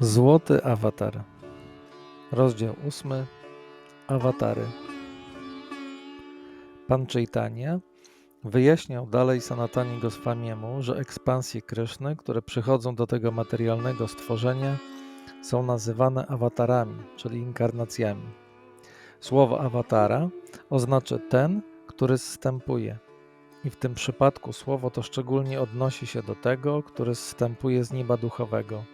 Złoty awatar. Rozdział ósmy. Awatary. Pan Chaitanya wyjaśniał dalej Sanatani Goswamiemu, że ekspansje Kryszny, które przychodzą do tego materialnego stworzenia, są nazywane awatarami, czyli inkarnacjami. Słowo awatara oznacza ten, który zstępuje. I w tym przypadku słowo to szczególnie odnosi się do tego, który zstępuje z nieba duchowego.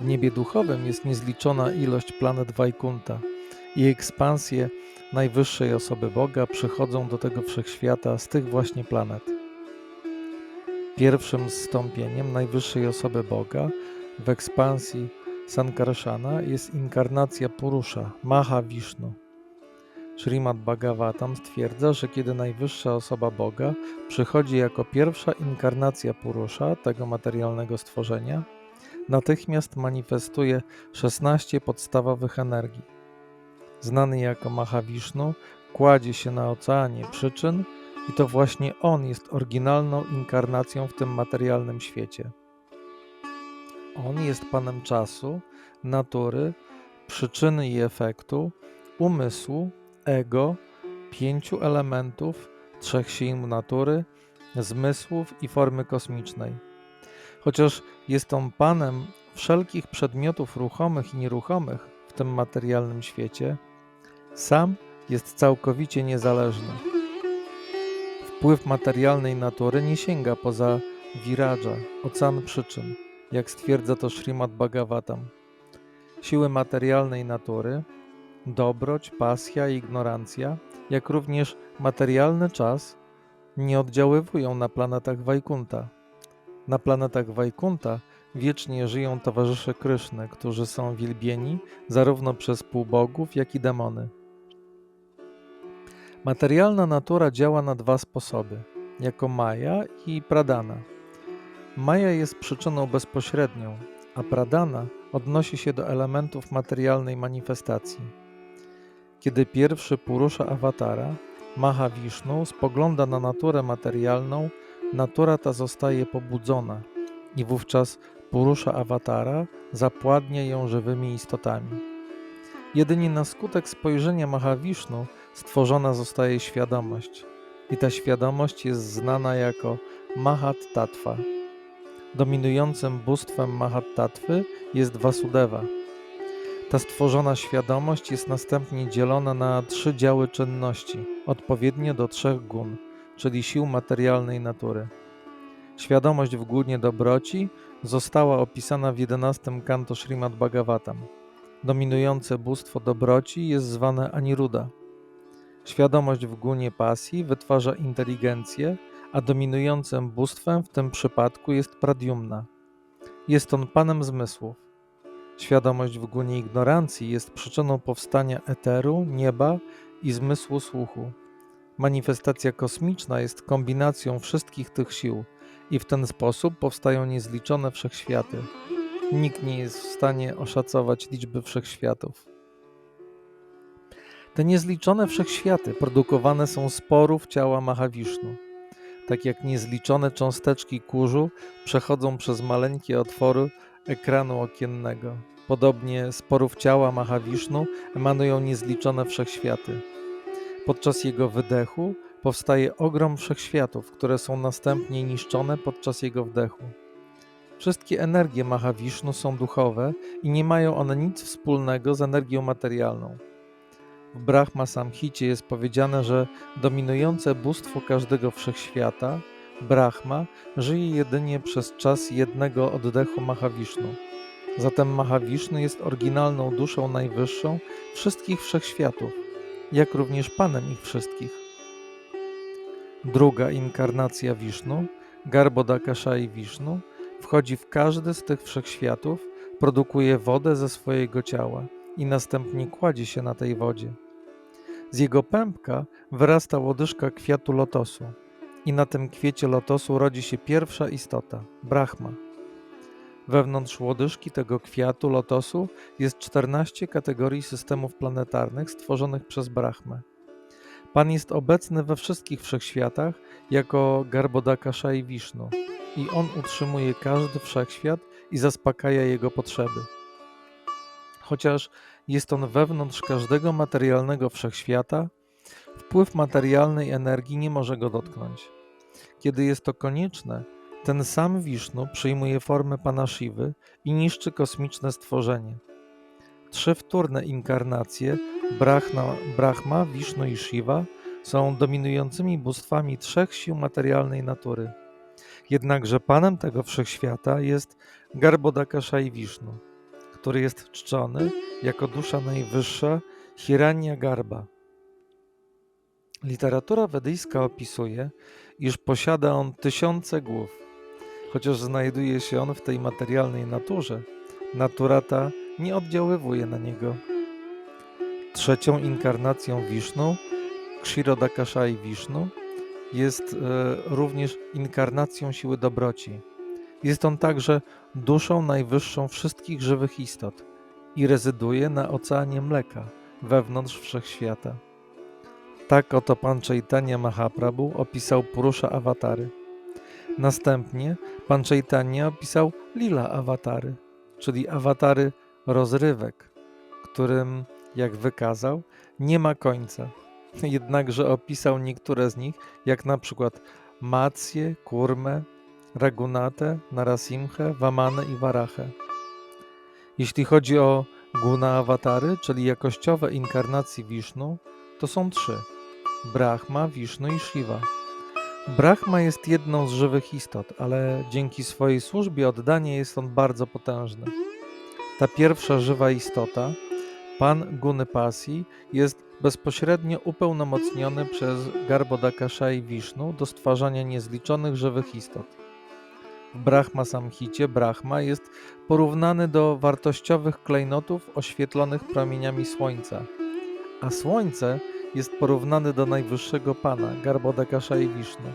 W niebie duchowym jest niezliczona ilość planet Wajkunta i ekspansje najwyższej osoby Boga przychodzą do tego wszechświata z tych właśnie planet. Pierwszym zstąpieniem najwyższej osoby Boga w ekspansji Sankarshana jest inkarnacja Purusza, Maha Vishnu. Srimad Bhagavatam stwierdza, że kiedy najwyższa osoba Boga przychodzi jako pierwsza inkarnacja Purusza, tego materialnego stworzenia, natychmiast manifestuje 16 podstawowych energii. Znany jako Mahavishnu, kładzie się na oceanie przyczyn i to właśnie on jest oryginalną inkarnacją w tym materialnym świecie. On jest panem czasu, natury, przyczyny i efektu, umysłu, ego, pięciu elementów, trzech sił natury, zmysłów i formy kosmicznej. Chociaż jest on panem wszelkich przedmiotów ruchomych i nieruchomych w tym materialnym świecie, sam jest całkowicie niezależny. Wpływ materialnej natury nie sięga poza Viradża, ocean przyczyn, jak stwierdza to Srimad Bhagavatam. Siły materialnej natury, dobroć, pasja i ignorancja, jak również materialny czas nie oddziaływują na planetach Wajkunta. Na planetach Wajkunta wiecznie żyją towarzysze Kryszny, którzy są wielbieni zarówno przez półbogów, jak i demony. Materialna natura działa na dwa sposoby, jako Maja i Pradana. Maja jest przyczyną bezpośrednią, a Pradana odnosi się do elementów materialnej manifestacji. Kiedy pierwszy Purusza awatara, Mahavishnu, spogląda na naturę materialną, natura ta zostaje pobudzona i wówczas Purusza awatara zapładnia ją żywymi istotami. Jedynie na skutek spojrzenia Mahavishnu stworzona zostaje świadomość i ta świadomość jest znana jako Mahat Tattva. Dominującym bóstwem Mahat Tattwy jest Vasudeva. Ta stworzona świadomość jest następnie dzielona na trzy działy czynności, odpowiednio do trzech gun, czyli sił materialnej natury. Świadomość w gunie dobroci została opisana w jedenastym kanto Srimad Bhagavatam. Dominujące bóstwo dobroci jest zwane Aniruddha. Świadomość w gunie pasji wytwarza inteligencję, a dominującym bóstwem w tym przypadku jest Pradyumna. Jest on panem zmysłów. Świadomość w gunie ignorancji jest przyczyną powstania eteru, nieba i zmysłu słuchu. Manifestacja kosmiczna jest kombinacją wszystkich tych sił i w ten sposób powstają niezliczone wszechświaty. Nikt nie jest w stanie oszacować liczby wszechświatów. Te niezliczone wszechświaty produkowane są z porów ciała Mahawisznu. Tak jak niezliczone cząsteczki kurzu przechodzą przez maleńkie otwory ekranu okiennego. Podobnie z porów ciała Mahawisznu emanują niezliczone wszechświaty. Podczas jego wydechu powstaje ogrom wszechświatów, które są następnie niszczone podczas jego wdechu. Wszystkie energie Mahawisznu są duchowe i nie mają one nic wspólnego z energią materialną. W Brahma Samhicie jest powiedziane, że dominujące bóstwo każdego wszechświata, Brahma, żyje jedynie przez czas jednego oddechu Mahawisznu. Zatem Mahawisznu jest oryginalną duszą najwyższą wszystkich wszechświatów, jak również Panem ich wszystkich. Druga inkarnacja Wisznu, Garbhodakashai Wisznu, wchodzi w każdy z tych wszechświatów, produkuje wodę ze swojego ciała i następnie kładzie się na tej wodzie. Z jego pępka wyrasta łodyżka kwiatu lotosu i na tym kwiecie lotosu rodzi się pierwsza istota, Brahma. Wewnątrz łodyżki tego kwiatu lotosu jest 14 kategorii systemów planetarnych stworzonych przez Brahmę. Pan jest obecny we wszystkich wszechświatach jako Garbhodakasha i Wisznu. i On utrzymuje każdy wszechświat i zaspokaja jego potrzeby. Chociaż jest on wewnątrz każdego materialnego wszechświata, wpływ materialnej energii nie może go dotknąć. Kiedy jest to konieczne, ten sam Wisznu przyjmuje formę Pana Shiwy i niszczy kosmiczne stworzenie. Trzy wtórne inkarnacje Brahma, Brahma, Wisznu i Shiva są dominującymi bóstwami trzech sił materialnej natury. Jednakże Panem tego wszechświata jest Garbhodakasha i Wisznu, który jest czczony jako dusza najwyższa Hiranya Garba. Literatura wedyjska opisuje, iż posiada on tysiące głów. Chociaż znajduje się on w tej materialnej naturze, natura ta nie oddziaływuje na niego. Trzecią inkarnacją Wisznu, Kshirodakashai Wisznu, jest e, również inkarnacją siły dobroci. Jest on także duszą najwyższą wszystkich żywych istot i rezyduje na oceanie mleka, wewnątrz wszechświata. Tak oto Pan Chaitanya Mahaprabhu opisał Purusza awatary. Następnie Pan Chaitanya opisał Lila awatary, czyli awatary rozrywek, którym, jak wykazał, nie ma końca. Jednakże opisał niektóre z nich, jak na przykład Matsję, Kurmę, Ragunatę, Narasimhę, Wamanę i Warachę. Jeśli chodzi o guna awatary, czyli jakościowe inkarnacje Wisznu, to są trzy: Brahma, Wisznu i Shiva. Brahma jest jedną z żywych istot, ale dzięki swojej służbie oddania jest on bardzo potężny. Ta pierwsza żywa istota, pan Guny Pasi, jest bezpośrednio upełnomocniony przez Garbhodakasha i Wisznu do stwarzania niezliczonych żywych istot. W Brahma Samhicie Brahma jest porównany do wartościowych klejnotów oświetlonych promieniami słońca, a słońce jest porównany do najwyższego Pana, Garbhodakasha i Wisznu.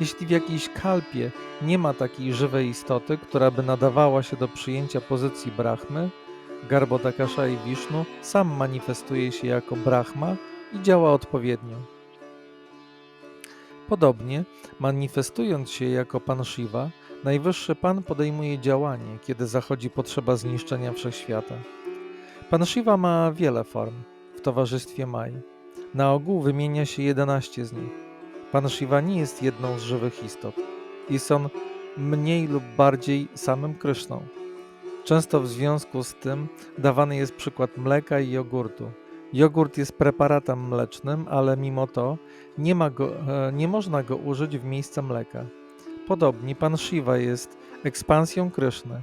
Jeśli w jakiejś kalpie nie ma takiej żywej istoty, która by nadawała się do przyjęcia pozycji Brahmy, Garbhodakasha i Wisznu sam manifestuje się jako Brahma i działa odpowiednio. Podobnie, manifestując się jako Pan Shiva, Najwyższy Pan podejmuje działanie, kiedy zachodzi potrzeba zniszczenia wszechświata. Pan Shiva ma wiele form w towarzystwie Mai. Na ogół wymienia się 11 z nich. Pan Shiva nie jest jedną z żywych istot. Jest on mniej lub bardziej samym Kryszną. Często w związku z tym dawany jest przykład mleka i jogurtu. Jogurt jest preparatem mlecznym, ale mimo to nie, ma go, e, nie można go użyć w miejsce mleka. Podobnie Pan Shiva jest ekspansją Kryszny,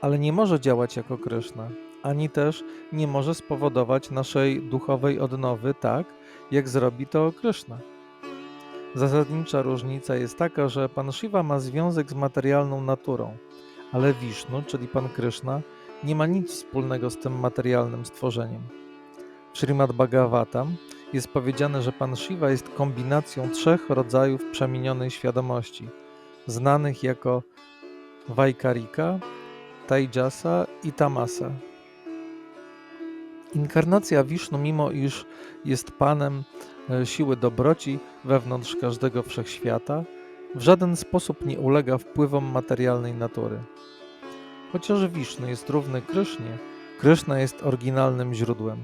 ale nie może działać jako Kryszna, ani też nie może spowodować naszej duchowej odnowy tak, jak zrobi to Kryszna. Zasadnicza różnica jest taka, że Pan Shiva ma związek z materialną naturą, ale Vishnu, czyli Pan Kryszna, nie ma nic wspólnego z tym materialnym stworzeniem. W Srimad Bhagavatam jest powiedziane, że Pan Shiva jest kombinacją trzech rodzajów przemienionej świadomości, znanych jako Vaikarika, Taijasa i Tamasa. Inkarnacja Wisznu, mimo iż jest Panem e, siły dobroci wewnątrz każdego wszechświata, w żaden sposób nie ulega wpływom materialnej natury. Chociaż Wisznu jest równy Krysznie, Kryszna jest oryginalnym źródłem.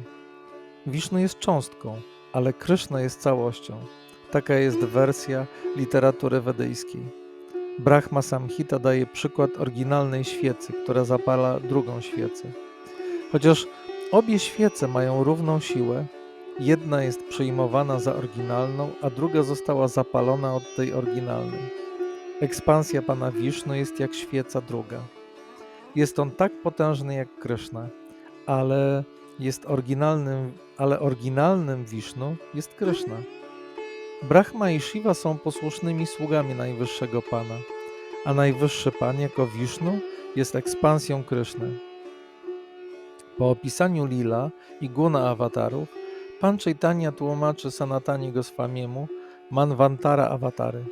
Wisznu jest cząstką, ale Kryszna jest całością. Taka jest wersja literatury wedyjskiej. Brahma Samhita daje przykład oryginalnej świecy, która zapala drugą świecę. Chociaż obie świece mają równą siłę, jedna jest przyjmowana za oryginalną, a druga została zapalona od tej oryginalnej. Ekspansja Pana Wisznu jest jak świeca druga. Jest on tak potężny jak Kryszna, ale jest oryginalnym, ale oryginalnym Wisznu jest Kryszna. Brahma i Shiva są posłusznymi sługami Najwyższego Pana, a Najwyższy Pan jako Wisznu jest ekspansją Kryszny. Po opisaniu lila i guna awatarów, Pan Chaitanya tłumaczy Sanatani Goswamiemu Manvantara awatary.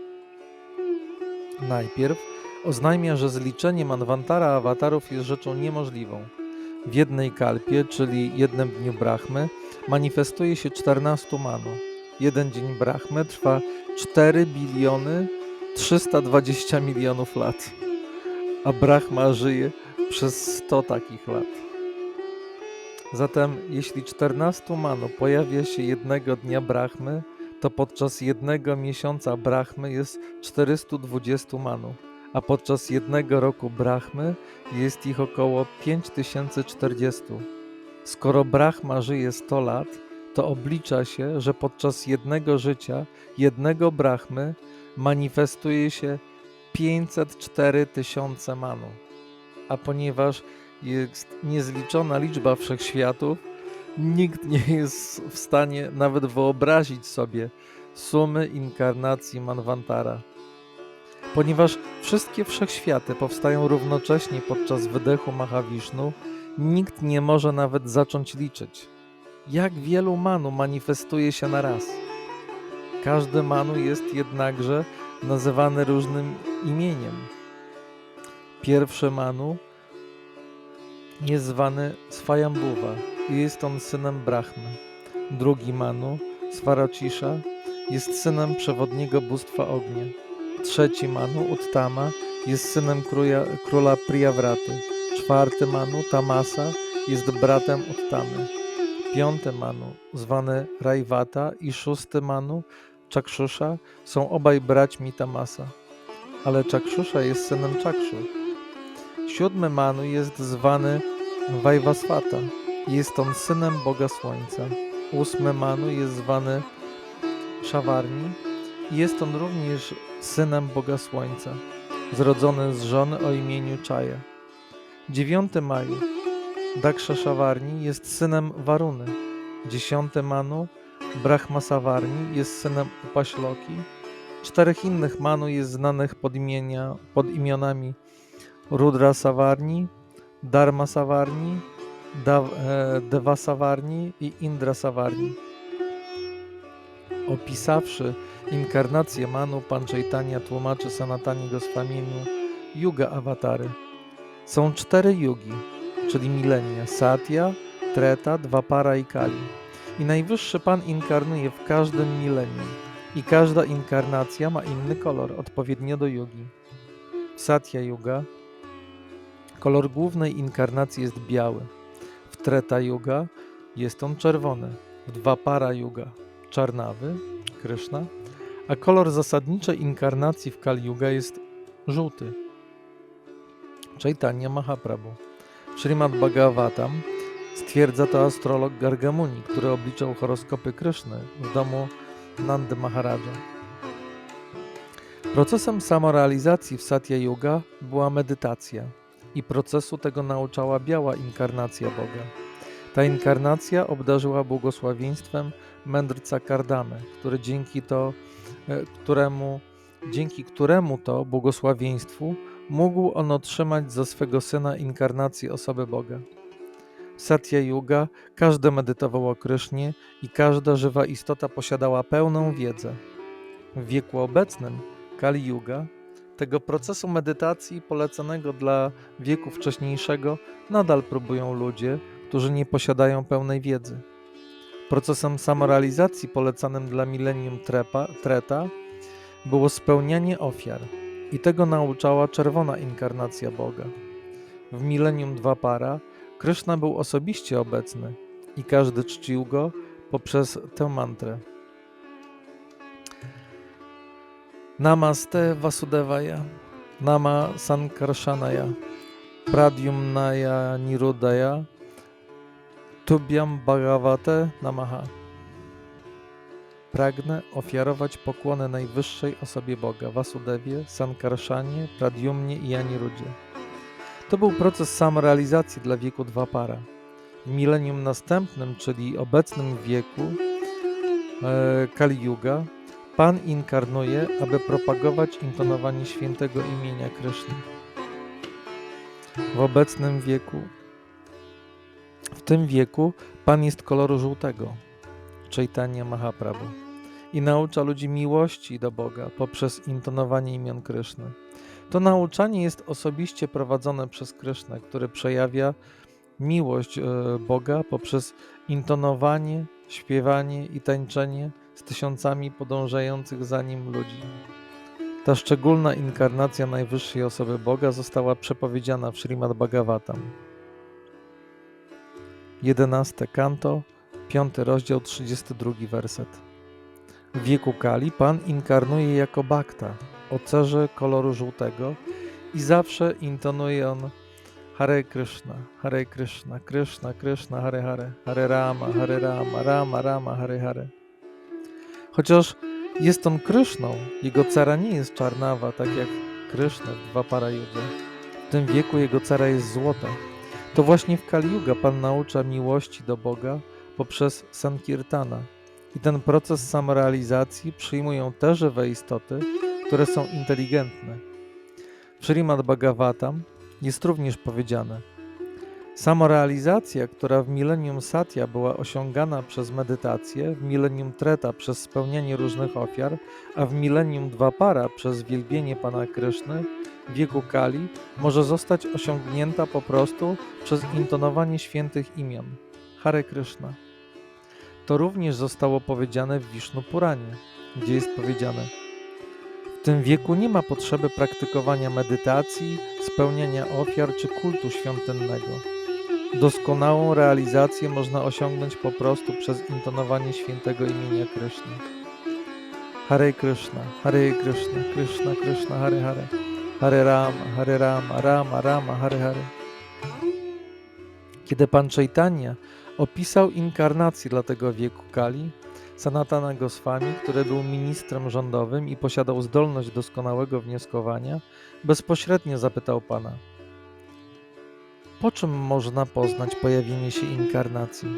Najpierw oznajmia, że zliczenie Manvantara awatarów jest rzeczą niemożliwą. W jednej kalpie, czyli jednym dniu Brahmy, manifestuje się 14 manu. Jeden dzień Brahmy trwa 4 biliony 320 milionów lat, a Brahma żyje przez 100 takich lat. Zatem, jeśli 14 manu pojawia się jednego dnia Brahmy, to podczas jednego miesiąca Brahmy jest 420 manu, a podczas jednego roku Brahmy jest ich około 5040. Skoro Brahma żyje 100 lat, to oblicza się, że podczas jednego życia jednego Brahmy manifestuje się 504 tysiące manu. A ponieważ jest niezliczona liczba wszechświatów, nikt nie jest w stanie nawet wyobrazić sobie sumy inkarnacji Manwantara. Ponieważ wszystkie wszechświaty powstają równocześnie podczas wydechu Mahavishnu, nikt nie może nawet zacząć liczyć, jak wielu manu manifestuje się na raz. Każdy manu jest jednakże nazywany różnym imieniem. Pierwszy manu jest zwany i jest on synem Brahmy. Drugi manu, Swaracisha, jest synem przewodniego bóstwa ognia. Trzeci manu, Uttama, jest synem króla, króla. Czwarty manu, Tamasa, jest bratem Uttamy. Piąty manu, zwany Rajvata i szósty manu, Czakshusza, są obaj braćmi Tamasa. Ale Czakshusza jest synem Czakszu. Siódmy manu jest zwany Vajvasvata. Jest on synem Boga Słońca. Ósmy manu jest zwany Szawarni. Jest on również synem Boga Słońca, zrodzony z żony o imieniu Czaja. Dziewiąty maju Daksha Szawarni jest synem Waruny. Dziesiąty manu Brahma Savarni jest synem Upaśloki. Czterech innych manu jest znanych pod, imienia, pod imionami Rudra Savarni, Dharma Savarni, e, Deva Savarni i Indra Savarni. Opisawszy inkarnację Manu, Pan Chaitanya tłumaczy Sanatani Goswamiemu Yuga Awatary. Są cztery yugi, czyli milenia Satya, Treta, Dwapara i Kali. I Najwyższy Pan inkarnuje w każdym milenium. I każda inkarnacja ma inny kolor, odpowiednio do yugi. Satya Yuga kolor głównej inkarnacji jest biały. W Treta Yuga jest on czerwony. W Dwapara Yuga czarnawy, Kryszna, a kolor zasadniczej inkarnacji w Kali Yuga jest żółty. Chaitanya Mahaprabhu. Srimad Bhagavatam stwierdza to astrolog Gargamuni, który obliczał horoskopy Kryszny w domu Nandy Maharaja. Procesem samorealizacji w Satya Yuga była medytacja i procesu tego nauczała biała inkarnacja Boga. Ta inkarnacja obdarzyła błogosławieństwem mędrca Kardamy, który dzięki to, e, któremu, dzięki któremu to błogosławieństwu mógł on otrzymać za swego syna inkarnację osoby Boga. W Satya Yuga każdy medytował o Krysznie i każda żywa istota posiadała pełną wiedzę. W wieku obecnym, Kali Yuga, tego procesu medytacji polecanego dla wieku wcześniejszego nadal próbują ludzie, którzy nie posiadają pełnej wiedzy. Procesem samorealizacji polecanym dla milenium trepa, Treta było spełnianie ofiar i tego nauczała czerwona inkarnacja Boga. W milenium Dwapara Kryszna był osobiście obecny i każdy czcił go poprzez tę mantrę. Namaste Vasudevaya, Nama Sankarshanaya, Pradyumnaya Nirudaya, Tubhyam Bhagavate Namaha. Pragnę ofiarować pokłonę najwyższej osobie Boga, Vasudewie, Sankarszanie, Pradyumnie i Anirudzie. To był proces samorealizacji dla wieku Dwapara. W milenium następnym, czyli obecnym wieku e, Kali Yuga, Pan inkarnuje, aby propagować intonowanie świętego imienia Kryszny. W obecnym wieku, w tym wieku, Pan jest koloru żółtego, Chaitanya Mahaprabhu, i naucza ludzi miłości do Boga poprzez intonowanie imion Kryszny. To nauczanie jest osobiście prowadzone przez Krysznę, który przejawia miłość e, Boga poprzez intonowanie, śpiewanie i tańczenie z tysiącami podążających za nim ludzi. Ta szczególna inkarnacja najwyższej osoby Boga została przepowiedziana w Srimad Bhagavatam. 11 kanto, 5 rozdział, 32 werset. W wieku Kali Pan inkarnuje jako Bhakta, o cerze koloru żółtego i zawsze intonuje on Hare Krishna, Hare Krishna, Krishna, Krishna, Hare Hare, Hare Rama, Hare Rama, Rama, Rama, Hare Hare. Chociaż jest on Kryszną, jego cara nie jest czarnawa, tak jak Kryszna w Dwaparayudze. W tym wieku jego cara jest złota. To właśnie w Kali Yuga Pan naucza miłości do Boga poprzez Sankirtana. I ten proces samorealizacji przyjmują te żywe istoty, które są inteligentne. W Srimad Bhagavatam jest również powiedziane: Samorealizacja, która w milenium Satya była osiągana przez medytację, w milenium Treta przez spełnianie różnych ofiar, a w milenium Dwapara przez wielbienie Pana Kryszny, w wieku Kali może zostać osiągnięta po prostu przez intonowanie świętych imion Hare Krishna. To również zostało powiedziane w Wisznu Puranie, gdzie jest powiedziane: W tym wieku nie ma potrzeby praktykowania medytacji, spełniania ofiar czy kultu świątynnego. Doskonałą realizację można osiągnąć po prostu przez intonowanie świętego imienia Kryszny. Hare Krishna, Hare Krishna, Krishna Krishna, Hare Hare, Hare Rama, Hare Rama, Rama Rama, Hare Hare. Kiedy Pan Chaitanya opisał inkarnację dla tego wieku Kali, Sanatana Goswami, który był ministrem rządowym i posiadał zdolność doskonałego wnioskowania, bezpośrednio zapytał Pana – po czym można poznać pojawienie się inkarnacji?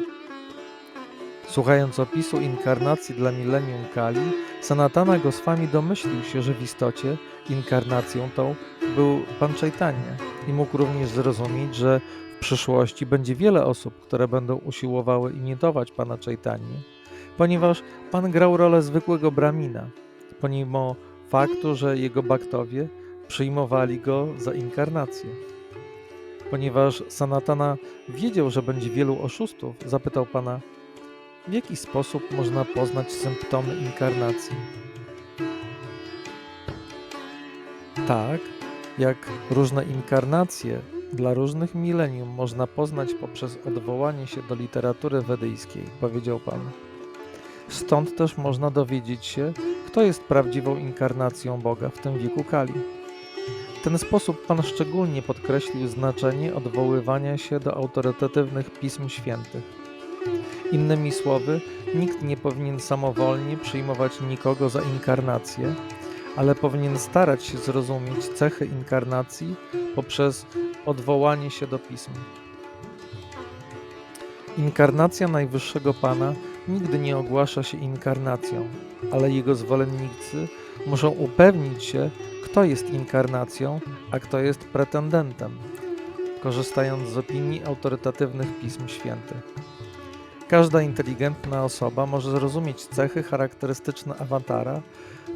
Słuchając opisu inkarnacji dla milenium Kali, Sanatana Goswami domyślił się, że w istocie inkarnacją tą był Pan Chaitanya i mógł również zrozumieć, że w przyszłości będzie wiele osób, które będą usiłowały imitować Pana Chaitanya, ponieważ Pan grał rolę zwykłego bramina, pomimo faktu, że jego baktowie przyjmowali go za inkarnację. Ponieważ Sanatana wiedział, że będzie wielu oszustów, zapytał pana, w jaki sposób można poznać symptomy inkarnacji. Tak, jak różne inkarnacje dla różnych milenium można poznać poprzez odwołanie się do literatury wedyjskiej, powiedział Pan. Stąd też można dowiedzieć się, kto jest prawdziwą inkarnacją Boga w tym wieku Kali. W ten sposób Pan szczególnie podkreślił znaczenie odwoływania się do autorytatywnych pism świętych. Innymi słowy, nikt nie powinien samowolnie przyjmować nikogo za inkarnację, ale powinien starać się zrozumieć cechy inkarnacji poprzez odwołanie się do pism. Inkarnacja Najwyższego Pana nigdy nie ogłasza się inkarnacją, ale jego zwolennicy muszą upewnić się, kto jest inkarnacją, a kto jest pretendentem, korzystając z opinii autorytatywnych pism świętych. Każda inteligentna osoba może zrozumieć cechy charakterystyczne awatara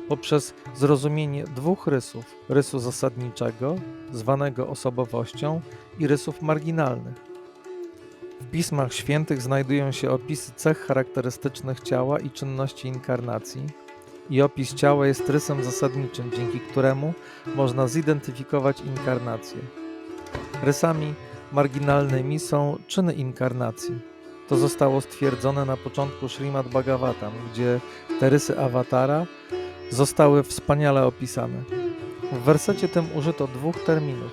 poprzez zrozumienie dwóch rysów: rysu zasadniczego, zwanego osobowością, i rysów marginalnych. W pismach świętych znajdują się opisy cech charakterystycznych ciała i czynności inkarnacji i opis ciała jest rysem zasadniczym, dzięki któremu można zidentyfikować inkarnację. Rysami marginalnymi są czyny inkarnacji. To zostało stwierdzone na początku Srimad Bhagavatam, gdzie te rysy awatara zostały wspaniale opisane. W wersecie tym użyto dwóch terminów: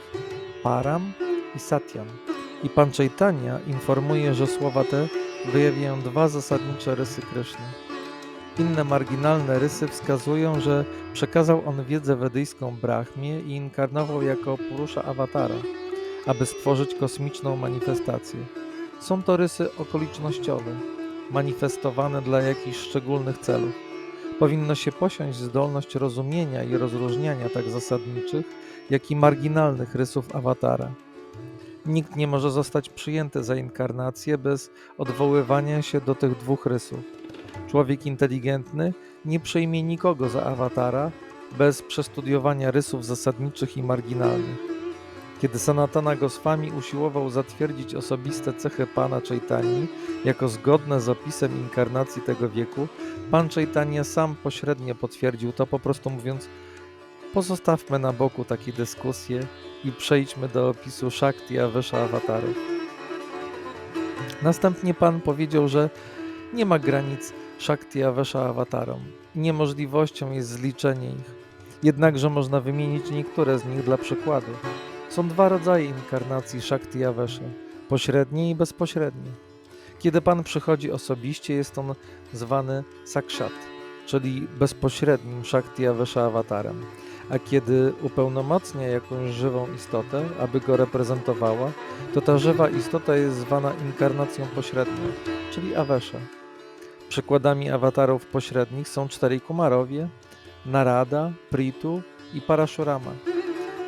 param i satyam. I pan Chaitanya informuje, że słowa te wyjawiają dwa zasadnicze rysy Kryszny. Inne marginalne rysy wskazują, że przekazał on wiedzę wedyjską Brahmie i inkarnował jako Purusza Awatara, aby stworzyć kosmiczną manifestację. Są to rysy okolicznościowe, manifestowane dla jakichś szczególnych celów. Powinno się posiąść zdolność rozumienia i rozróżniania tak zasadniczych, jak i marginalnych rysów awatara. Nikt nie może zostać przyjęty za inkarnację bez odwoływania się do tych dwóch rysów. Człowiek inteligentny nie przyjmie nikogo za awatara bez przestudiowania rysów zasadniczych i marginalnych. Kiedy Sanatana Goswami usiłował zatwierdzić osobiste cechy Pana Chaitani jako zgodne z opisem inkarnacji tego wieku, Pan Chaitanya sam pośrednio potwierdził to, po prostu mówiąc Pozostawmy na boku takie dyskusje i przejdźmy do opisu Shakti Avesha awatarów. Następnie Pan powiedział, że nie ma granic Shakti Avesha awatarom. Niemożliwością jest zliczenie ich. Jednakże można wymienić niektóre z nich dla przykładu. Są dwa rodzaje inkarnacji Shakti Avesha: pośrednie i bezpośrednie. Kiedy Pan przychodzi osobiście, jest on zwany Sakshat, czyli bezpośrednim Shakti Avesha awatarem. A kiedy upełnomocnia jakąś żywą istotę, aby go reprezentowała, to ta żywa istota jest zwana inkarnacją pośrednią, czyli Avesha. Przykładami awatarów pośrednich są czterej Kumarowie, Narada, Pritu i Parashurama.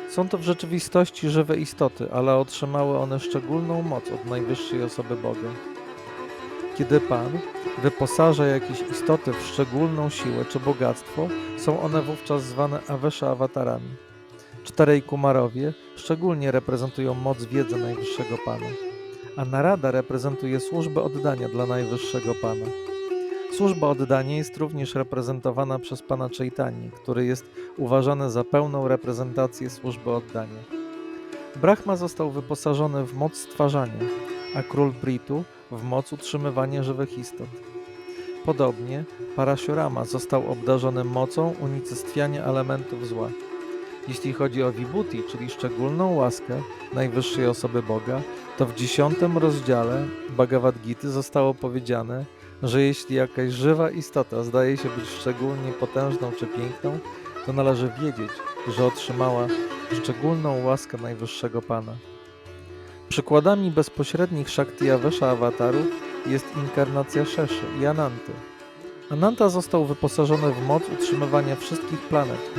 Są to w rzeczywistości żywe istoty, ale otrzymały one szczególną moc od najwyższej osoby Boga. Kiedy Pan wyposaża jakieś istoty w szczególną siłę czy bogactwo, są one wówczas zwane Avesha awatarami. Czterej Kumarowie szczególnie reprezentują moc wiedzy Najwyższego Pana, a Narada reprezentuje służbę oddania dla Najwyższego Pana. Służba oddania jest również reprezentowana przez Pana Chaitani, który jest uważany za pełną reprezentację służby oddania. Brahma został wyposażony w moc stwarzania, a król Pritu w moc utrzymywania żywych istot. Podobnie Parashurama został obdarzony mocą unicestwiania elementów zła. Jeśli chodzi o Vibhuti, czyli szczególną łaskę najwyższej osoby Boga, to w dziesiątym rozdziale Bhagavad Gita zostało powiedziane, że jeśli jakaś żywa istota zdaje się być szczególnie potężną czy piękną, to należy wiedzieć, że otrzymała szczególną łaskę Najwyższego Pana. Przykładami bezpośrednich Shakti Avesha awatarów jest inkarnacja Szeszy i Ananty. Ananta został wyposażony w moc utrzymywania wszystkich planet,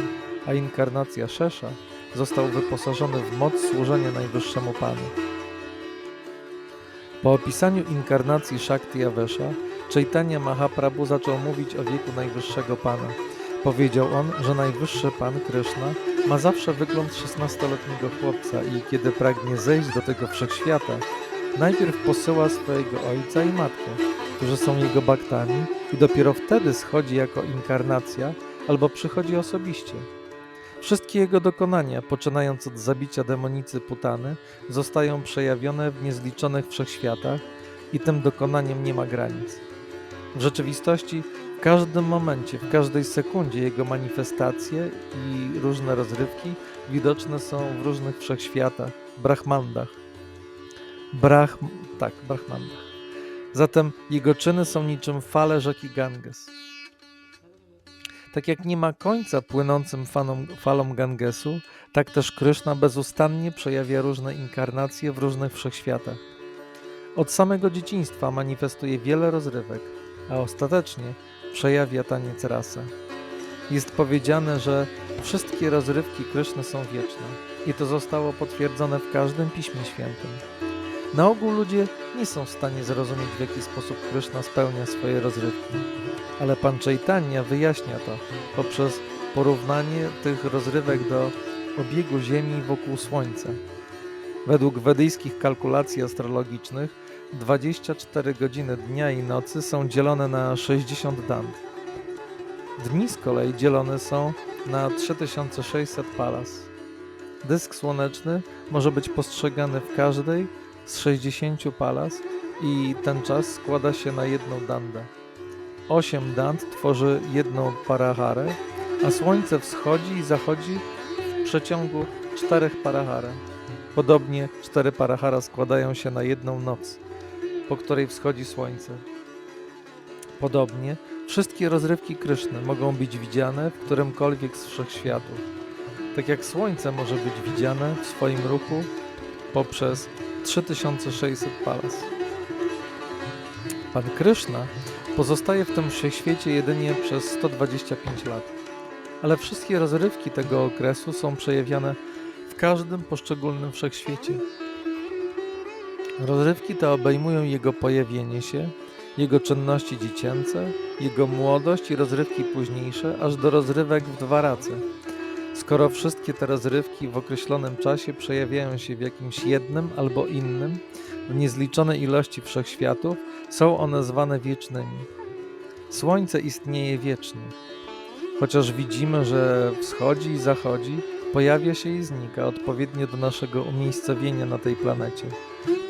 a inkarnacja Szesza został wyposażony w moc służenia Najwyższemu Panu. Po opisaniu inkarnacji Shakti Avesha, Chaitanya Mahaprabhu zaczął mówić o wieku Najwyższego Pana. Powiedział on, że Najwyższy Pan Kryszna ma zawsze wygląd 16-letniego chłopca i kiedy pragnie zejść do tego wszechświata, najpierw posyła swojego ojca i matkę, którzy są jego baktami i dopiero wtedy schodzi jako inkarnacja albo przychodzi osobiście. Wszystkie jego dokonania, poczynając od zabicia demonicy Putany, zostają przejawione w niezliczonych wszechświatach i tym dokonaniem nie ma granic. W rzeczywistości w każdym momencie, w każdej sekundzie jego manifestacje i różne rozrywki widoczne są w różnych wszechświatach, brahmandach. Brach, tak, brahmandach. Zatem jego czyny są niczym fale rzeki Ganges. Tak jak nie ma końca płynącym fanom, falom Gangesu, tak też Kryszna bezustannie przejawia różne inkarnacje w różnych wszechświatach. Od samego dzieciństwa manifestuje wiele rozrywek, a ostatecznie przejawia taniec rasa. Jest powiedziane, że wszystkie rozrywki Kryszny są wieczne i to zostało potwierdzone w każdym Piśmie Świętym. Na ogół ludzie nie są w stanie zrozumieć, w jaki sposób Kryszna spełnia swoje rozrywki, ale Pan Chaitanya wyjaśnia to poprzez porównanie tych rozrywek do obiegu Ziemi wokół Słońca. Według wedyjskich kalkulacji astrologicznych 24 godziny dnia i nocy są dzielone na 60 dand. Dni z kolei dzielone są na 3600 palas. Dysk słoneczny może być postrzegany w każdej z 60 palas i ten czas składa się na jedną dandę. Osiem dand tworzy jedną paraharę, a słońce wschodzi i zachodzi w przeciągu czterech parahara. Podobnie cztery parahara składają się na jedną noc, po której wschodzi słońce. Podobnie wszystkie rozrywki Kryszny mogą być widziane w którymkolwiek z wszechświatów. Tak jak słońce może być widziane w swoim ruchu poprzez 3600 palas. Pan Kryszna pozostaje w tym wszechświecie jedynie przez 125 lat, ale wszystkie rozrywki tego okresu są przejawiane w każdym poszczególnym wszechświecie. Rozrywki te obejmują jego pojawienie się, jego czynności dziecięce, jego młodość i rozrywki późniejsze, aż do rozrywek w dwa razy. Skoro wszystkie te rozrywki w określonym czasie przejawiają się w jakimś jednym albo innym, w niezliczonej ilości wszechświatów, są one zwane wiecznymi. Słońce istnieje wiecznie. Chociaż widzimy, że wschodzi i zachodzi, pojawia się i znika odpowiednio do naszego umiejscowienia na tej planecie.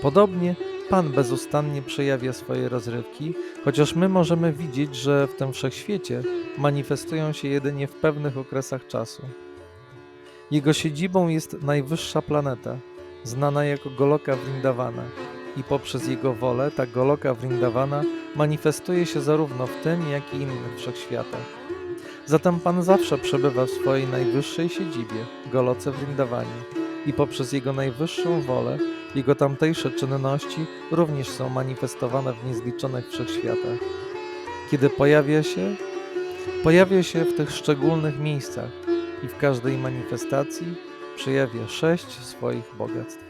Podobnie Pan bezustannie przejawia swoje rozrywki, chociaż my możemy widzieć, że w tym wszechświecie manifestują się jedynie w pewnych okresach czasu. Jego siedzibą jest najwyższa planeta, znana jako Goloka Vrindavana i poprzez jego wolę ta Goloka Vrindavana manifestuje się zarówno w tym, jak i innych wszechświatach. Zatem Pan zawsze przebywa w swojej najwyższej siedzibie, Goloce Vrindawanie i poprzez jego najwyższą wolę jego tamtejsze czynności również są manifestowane w niezliczonych wszechświatach. Kiedy pojawia się, pojawia się w tych szczególnych miejscach i w każdej manifestacji przejawia sześć swoich bogactw.